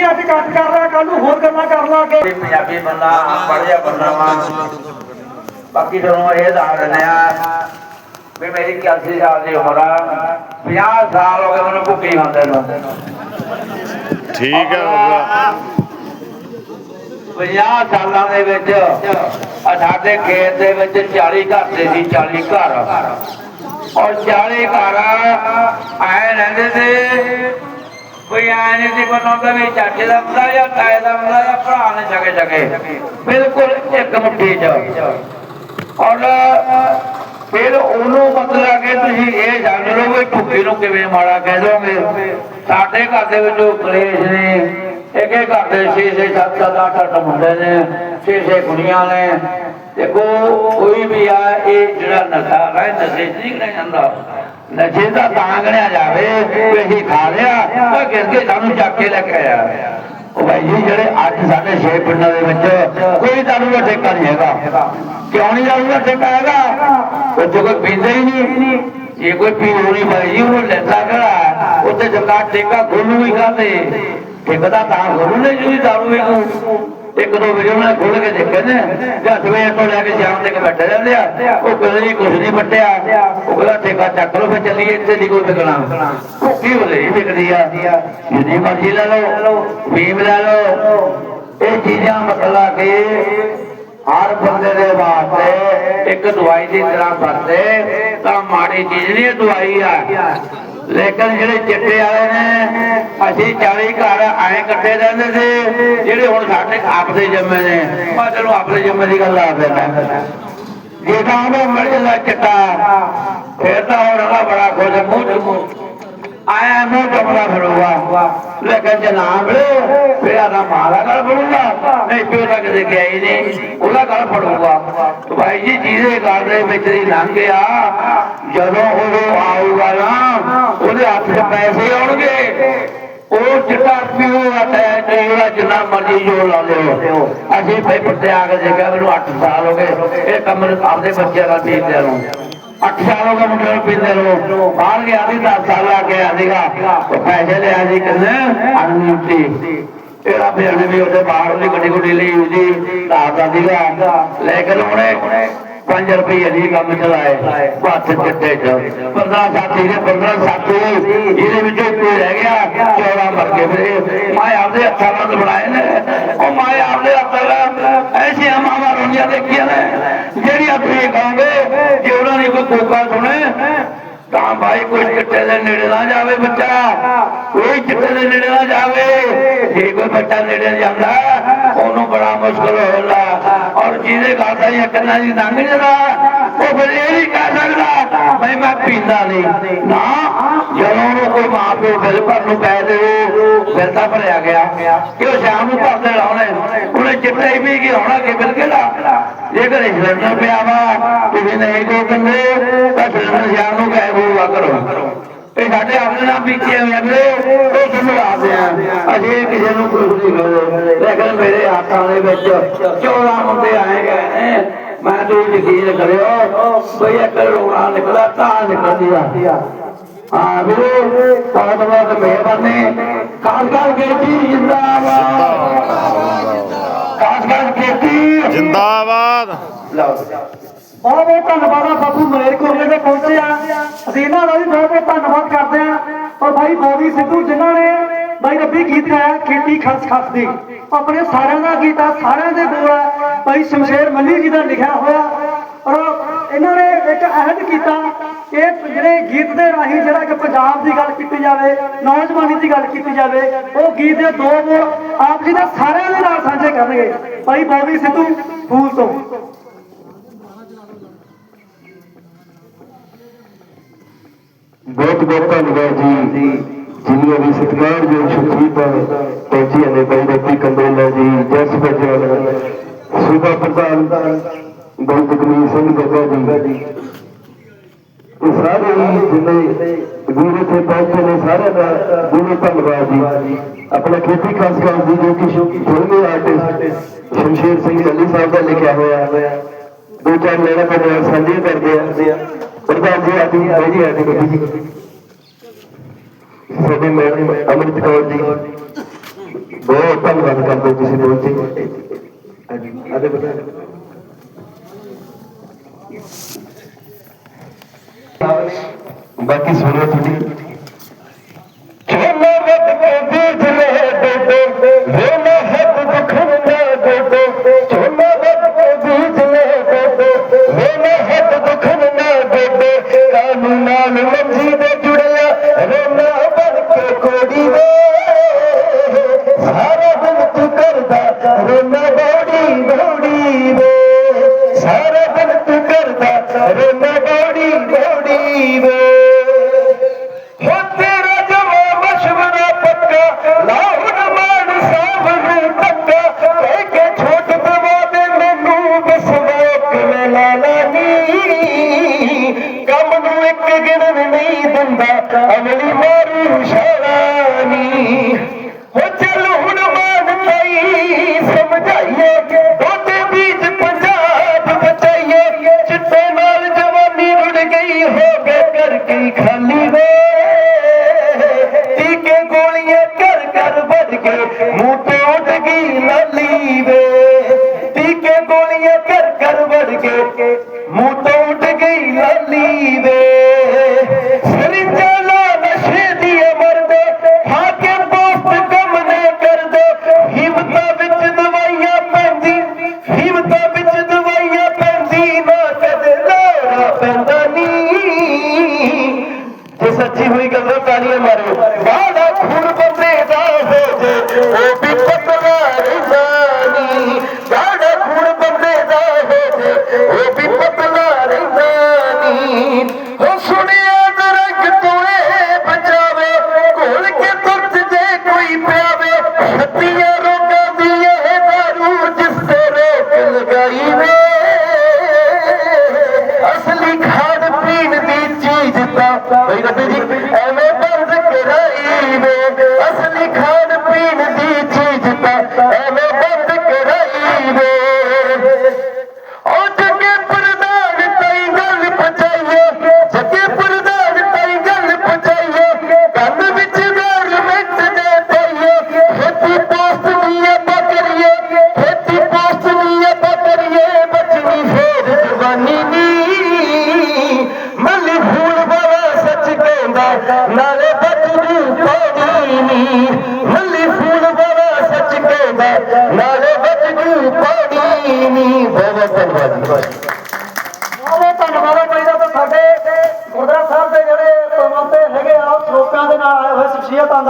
ਜੀ ਅੱਜ ਕੱਟ ਕਰ ਰਿਹਾ ਕੱਲ ਨੂੰ ਹੋਰ ਗੱਲਾਂ ਕਰ ਲਾਂਗੇ। ਪੰਜਾਬੀ ਬੰਦਾ ਪੜ੍ਹਿਆ ਬੰਦਾ ਵਾ ਬਾਕੀ ਤੁਹਾਨੂੰ ਇਹ ਦੱਸ ਦਿੰਦੇ ਆ ਵੀ ਮੇਰੀ 81 ਸਾਲ ਦੀ ਉਮਰ ਆ। 50 ਸਾਲ ਹੋ ਗਏ ਮੈਨੂੰ ਭੁੱਖੀ ਖਾਂਦੇ ਨੂੰ। ਠੀਕ ਹੈ ਬਾਬਾ 50 ਸਾਲਾਂ ਦੇ ਵਿੱਚ ਆ ਸਾਡੇ ਖੇਤ ਦੇ ਵਿੱਚ 40 ਘਰ ਦੇ ਸੀ 40 ਘਰ। ਔਰ 40 ਘਰ ਆਏ ਰਹਿੰਦੇ ਸੀ ਕੋਈ ਆਏ ਨਹੀਂ ਸੀ ਬਣਾਉਂਦਾ ਵੀ ਚਾਚੇ ਦਾ ਮੁੰਡਾ ਜਾਂ ਤਾਏ ਦਾ ਮੁੰਡਾ ਜਾਂ ਭਰਾ ਨੇ ਜਗੇ ਜਗੇ। ਬਿਲਕੁਲ ਇੱਕ ਮੁੱਠੀ 'ਚ। ਔਰ ਫਿਰ ਉਹਨੂੰ ਮਤਲਬ ਕਿ ਤੁਸੀਂ ਇਹ ਜਾਣ ਲਓ ਵੀ ਭੁੱਖੀ ਨੂੰ ਕਿਵੇਂ ਮਾੜਾ ਕਹਿ ਦੋਗੇ। ਸਾਡੇ ਘਰ ਦੇ ਵਿੱਚ ਉਹ ਕਲੇਸ਼ ਨੇ। ਇੱਕ ਇੱਕ ਘਰ ਦੇ ਛੇ ਛੇ ਸੱਤ ਸੱਤ ਅੱਠ ਅੱਠ ਮੁੰਡੇ ਨੇ, ਛੇ ਛੇ ਕੁੜੀਆਂ ਨੇ। ਦੇਖੋ ਕੋਈ ਵੀ ਆ, ਇਹ ਜਿਹੜਾ ਨਸ਼ਾ ਹੈ ਨਸ਼ੇ 'ਚ ਨਹੀਂ ਜਾਂਦਾ। ਨਸ਼ੇ ਦਾ ਤਾਂ ਗਣਿਆ ਜਾਵੇ ਵੀ ਅਸੀਂ ਖਾ ਲਿਆ, ਤਾਂ ਗਿਰ ਕੇ ਸਾਨੂੰ ਚੱਕ ਕੇ ਲੈ ਕੇ ਆਇਆ। ਉਹ ਭਾਈ ਜੀ ਜਿਹੜੇ ਅੱਜ ਸਾਡੇ ਛੇ ਪਿੰਡਾਂ ਦੇ ਵਿੱਚ ਕੋਈ ਦਾਰੂ ਦਾ ਠੇਕਾ ਨਹੀਂ ਹੈਗਾ। ਕਿਉਂ ਨਹੀਂ ਦਾਰੂ ਦਾ ਠੇਕਾ ਹੈਗਾ? ਉਹ ਜੋ ਕੋਈ ਪੀਂਦਾ ਹੀ ਨਹੀਂ। ਜੇ ਕੋਈ ਪੀਂਦਾ ਨਹੀਂ ਭਾਈ ਜੀ ਉਹ ਲੈਂਦਾ ਕਿਹੜਾ ਉੱਤੇ ਜਗਾ ਠੇਕਾ ਖੋਲੂ ਹੀ ਖਾਤੇ ਠੇਕਾ ਤਾਂ ਖੋਲੂ ਨੇ ਜੀ ਦਾਰੂ ਵੇਚੂ। ਇੱਕ ਦੋ ਵਜੇ ਉਹਨਾਂ ਖੋਲ ਕੇ ਦੇਖੇ ਨੇ ਜੱਟ ਵੇ ਤੋਂ ਲੈ ਕੇ ਸ਼ਾਮ ਤੱਕ ਬੈਠੇ ਰਹਿੰਦੇ ਆ। ਉਹ ਕਦੇ ਨਹੀਂ, ਕੁਝ ਨਹੀਂ ਪੱਟਿਆ ਉਹ ਕਹਿੰਦਾ, ਠੇਕਾ ਚੱਕ ਲਓ ਫਿਰ ਚੱਲੀਏ, ਇੱਥੇ ਦੀ ਕੋਈ ਵਿਕਣਾ ਭੁੱਖੀ ਹੋ ਰਹੀ ਵਿਕਦੀ ਆ। ਜਿੰਨੀ ਮਰਜ਼ੀ ਲੈ ਲਓ ਫੀਮ ਲੈ ਲਓ। ਇਹ ਚੀਜ਼ਾਂ ਮਤਲਬ ਕਿ ਹਰ ਬੰਦੇ ਦੇ ਵਾਸਤੇ ਇੱਕ ਦਵਾਈ ਦੀ ਤਰ੍ਹਾਂ ਵਰਤੇ। ਤਾਂ ਮਾੜੀ ਚੀਜ਼ ਨਹੀਂ ਦਵਾਈ ਆ। ਲੇਕਿਨ ਜਿਹੜੇ ਚਿੱਟੇ ਵਾਲੇ ਨੇ, ਅਸੀਂ 40 ਘਰ ਆਏ ਕੱਟੇ ਰਹਿੰਦੇ ਸੀ, ਜਿਹੜੇ ਹੁਣ ਸਾਡੇ ਆਪਦੇ ਜੰਮੇ ਨੇ। ਮੈਂ ਚਲੋ ਆਪਦੇ ਜੰਮੇ ਦੀ ਗੱਲ ਆ ਦਿੰਦਾ। ਜੇ ਤਾਂ ਉਹ ਮਿਲ ਜਾਂਦਾ ਚਿੱਟਾ, ਫਿਰ ਤਾਂ ਹੁਣ ਉਹਦਾ ਬੜਾ ਖੁਸ਼, ਮੂੰਹ ਚ ਆਇਆ ਮੂੰਹ ਚਮੜਾ ਫਿਰੂਗਾ ਲੇਕਿਨ ਜੇ ਨਾ ਮਿਲੇ ਫਿਰ ਆਦਾ ਮਾਰਾ ਗੱਲ ਫੜੂਗਾ ਨਹੀਂ, ਪਿਓ ਤਾਂ ਕਿਤੇ ਗਿਆ ਹੀ ਨਹੀਂ। ਉਹਦਾ ਗੱਲ ਫੜੂਗਾ ਭਾਈ ਜੀ, ਜਿਹਦੇ ਘਰ ਦੇ ਵਿੱਚ ਦੀ ਲੰਘ ਗਿਆ, ਜਦੋਂ ਉਹ ਆਊਗਾ ਨਾ, ਉਹਦੇ ਹੱਥ 'ਚ ਪੈਸੇ ਆਉਣਗੇ। ਉਹ ਚਿੱਟਾ ਪੀਊਗਾ ਤੇ ਜਿਹੜਾ ਜਿੰਨਾ ਮਰਜ਼ੀ ਜੋਰ ਲਾ ਲਿਓ। ਅਸੀਂ ਭਾਈ ਪੱਤੇ ਆ ਕੇ ਦੇਖਿਆ, ਮੈਨੂੰ 8 ਸਾਲ ਹੋ ਗਏ। ਇਹ ਕੰਮ ਨੂੰ ਆਪਦੇ ਬੱਚਿਆਂ ਦਾ ਪੀਂਦੇ ਨੂੰ 8 ਸਾਲ ਹੋ ਗਏ ਮੁੰਡੇ ਨੂੰ ਪੀਂਦੇ ਨੂੰ ਬਾਹਰ ਗਿਆ ਸੀ 10 ਸਾਲ ਆ ਗਿਆ ਸੀਗਾ। ਪੈਸੇ ਲਿਆ ਸੀ ਕਿੰਨੇ ਅਨਮਿੱਤੀ ਇਹਦਾ ਫਿਰ ਵੀ ਉਹਦੇ ਬਾਹਰ ਦੀ ਗੱਡੀ ਗੁੱਡੀ ਲਈ ਉਹਦੀ ਰਾਤ ਦਾ ਸੀਗਾ। ਲੇਕਿਨ ਉਹਨੇ 5 ਰੁਪਏ ਦੀ ਕੰਮ ਚਲਾਏ, ਹੱਥ ਚਿੱਟੇ ਚ। 15 ਸਾਥੀ ਨੇ 15 ਸਾਥੀ ਇਹਦੇ ਵਿੱਚੋਂ ਕੋਈ ਰਹਿ ਗਿਆ 14 ਮਰ ਗਏ ਫਿਰ ਮੈਂ ਆਪਦੇ ਹੱਥਾਂ ਨਾਲ ਬਣਾਏ ਨੇ। ਉਹ ਮੈਂ ਆਪਦੇ ਹੱਥਾਂ ਨਾਲ ਐਸੀਆਂ ਮਾਵਾਂ ਰੋਂਦੀਆਂ ਦੇਖੀਆਂ ਨੇ, ਜਿਹੜੀਆਂ ਤੁਸੀਂ ਕਹੋਗੇ ਜੇ ਉਹਨਾਂ ਨੇ ਕੋਈ ਕੋਕਾ ਸੁਣੇ, ਤਾਂ ਭਾਈ ਕੋਈ ਚਿੱਟੇ ਦੇ ਨੇੜੇ ਨਾ ਜਾਵੇ ਬੱਚਾ ਕੋਈ ਚਿੱਟੇ ਦੇ ਨੇੜੇ ਨਾ ਜਾਵੇ ਜੇ ਕੋਈ ਬੱਚਾ ਨੇੜੇ ਜਾਂਦਾ, ਉਹਨੂੰ ਬੜਾ ਮੁਸ਼ਕਲ ਹੁੰਦਾ ਔਰ ਜਿਹਦੇ ਘਰ ਦਾ ਇਹ ਕੰਨਾਂ ਦੀ ਲੰਘ ਜਾਂਦਾ ਉਹ ਫਿਰ ਇਹ ਨਹੀਂ ਕਹਿ ਸਕਦਾ ਮੈਂ ਮੈਂ ਪੀਂਦਾ ਨਹੀਂ। ਨਾ, ਜਦੋਂ ਉਹਨੂੰ ਕੋਈ ਮਾਂ ਪਿਓ ਬਿੱਲ ਭਰ ਨੂੰ ਕਹਿ ਦੇ ਬਿੱਲ ਤਾਂ ਭਰਿਆ ਗਿਆ। ਕਿ ਉਹ ਸ਼ਾਮ ਨੂੰ ਭਰਦੇ ਲਾਉਣੇ ਉਹਨੇ। ਚਿੱਟਾ ਹੀ ਵੀ ਕੀ ਹੋਣਾ ਕਿ ਬਿੱਲ ਕਿਹੜਾ? ਜੇ ਘਰੇ ਸਿਲੰਡਰ ਪਿਆ ਵਾ, ਤੁਸੀਂ ਨਹੀਂ ਕੋ ਕੰਦੇ ਤਾਂ ਸਿਲੰਡਰ ਸ਼ਾਮ ਇਹ ਸਾਡੇ ਆਪਣੇ ਨਾਲ ਪੀਤੇ ਹੋਏ ਆ ਵੀਰੇ ਉਹ ਦੱਸਦੇ ਆ। ਅਜੇ ਕਿਸੇ ਨੂੰ ਕੁਝ ਨਹੀਂ ਕਰਦੇ ਲੇਕਿਨ ਮੇਰੇ ਹੱਥਾਂ ਦੇ ਵਿੱਚ 14 ਮੁੰਡੇ ਆਏ ਗਏ ਨੇ। ਮੈਂ ਤੂੰ ਯਕੀਨ ਕਰਿਓ ਬਈ ਇੱਕ ਰੋਣਾ ਨਿਕਲਾ ਤਾਂ ਨਿਕਲਦੀ ਆ। ਹਾਂ ਵੀਰੇ ਬਹੁਤ ਬਹੁਤ ਮਿਹਰਬਾਨੀ। ਖਾਸ ਕਰਕੇ ਜੀ ਜਿੰਦਾਬਾਦ। ਖਾਸ ਕਰਕੇ ਜੀ ਜਿੰਦਾਬਾਦ। ਲਓ ਬਹੁਤ ਬਹੁਤ ਧੰਨਵਾਦ ਆ ਬਾਪੂ ਮਲੇਰਕੋਟਲੇ ਦੇ ਪਹੁੰਚੇ ਆ। ਅਸੀਂ ਇਹਨਾਂ ਦਾ ਵੀ ਬਹੁਤ ਬਹੁਤ ਧੰਨਵਾਦ ਕਰਦੇ ਆ। ਔਰ ਭਾਈ ਬੋਵੀ ਸਿੱਧੂ, ਜਿਨ੍ਹਾਂ ਨੇ ਭਾਈ ਰੱਬੀ ਗੀਤ ਗਾਇਆ, ਖੇਤੀ ਖਸ ਖਸ ਦੀ। ਆਪਣੇ ਸਾਰਿਆਂ ਦਾ ਗੀਤ ਆ, ਸਾਰਿਆਂ ਦੇ ਬੋਲ ਆ। ਭਾਈ ਸ਼ਮਸ਼ੇਰ ਮੱਲੀ ਜੀ ਦਾ ਲਿਖਿਆ ਹੋਇਆ। ਔਰ ਇਹਨਾਂ ਨੇ ਇੱਕ ਅਹਿਦ ਕੀਤਾ ਕਿ ਜਿਹੜੇ ਗੀਤ ਦੇ ਰਾਹੀਂ ਜਿਹੜਾ ਕਿ ਪੰਜਾਬ ਦੀ ਗੱਲ ਕੀਤੀ ਜਾਵੇ, ਨੌਜਵਾਨੀ ਦੀ ਗੱਲ ਕੀਤੀ ਜਾਵੇ, ਉਹ ਗੀਤ ਦੇ ਦੋ ਬੋਲ ਆਪ ਜੀ ਦਾ ਸਾਰਿਆਂ ਦੇ ਨਾਲ ਸਾਂਝੇ ਕਰਨਗੇ। ਭਾਈ ਬੋਵੀ ਸਿੱਧੂ, ਫੂਲ ਤੋਂ। ਬਹੁਤ ਧੰਨਵਾਦ ਜੀ। ਜਿਨ੍ਹਾਂ ਵੀ ਸਤਿਕਾਰਯੋਗ ਸ਼ਖਸੀਅਤ ਪਹੁੰਚੀਆਂ ਨੇ ਭਾਈ ਰੱਬੀ ਕੰਦੋਲਾ ਜੀ, ਜਸ ਬਜਾਨ ਸੂਬਾ ਪ੍ਰਧਾਨ ਗੁਰੂ ਜਗਮੀਤ ਸਿੰਘ ਬੱਗਾ ਜੀ। ਇਹ ਸਾਰੇ ਜਿੰਨੇ ਵੀਰ ਇੱਥੇ ਪਹੁੰਚੇ ਨੇ, ਸਾਰਿਆਂ ਦਾ ਬਹੁਤ ਧੰਨਵਾਦ ਜੀ। ਆਪਣਾ ਖੇਤੀ ਖਾਸ ਖਾਸ ਜੀ, ਜੋ ਕਿ ਫਿਲਮੀ ਆਰਟਿਸਟ ਸ਼ਮਸ਼ੇਰ ਸਿੰਘ ਅਲੀ ਸਾਹਿਬ ਦਾ ਲਿਖਿਆ ਹੋਇਆ। ਦੋ ਚਾਰ ਲੈਣਾ ਪੈਣਾ ਸਾਂਝੇ ਕਰਦੇ ਆ। ਪ੍ਰਧਾਨ ਜੀ ਆਦੀ ਆਈ ਜੀ ਆਦੀ ਗੱਡੀ ਜੀ। ਤੁਹਾਡੀ ਮੈਡਮ ਅਮਰਿਤ ਕੌਰ ਜੀ। ਬਹੁਤ ਧੰਨਵਾਦ ਕਰਦੇ ਤੁਸੀਂ ਪਹੁੰਚੇ। ਹਾਂਜੀ ਅਦੇ ਬਤਾ ਬਾਕੀ ਸੁਣੋ ਤੁਹਾਡੀ দিবে Mon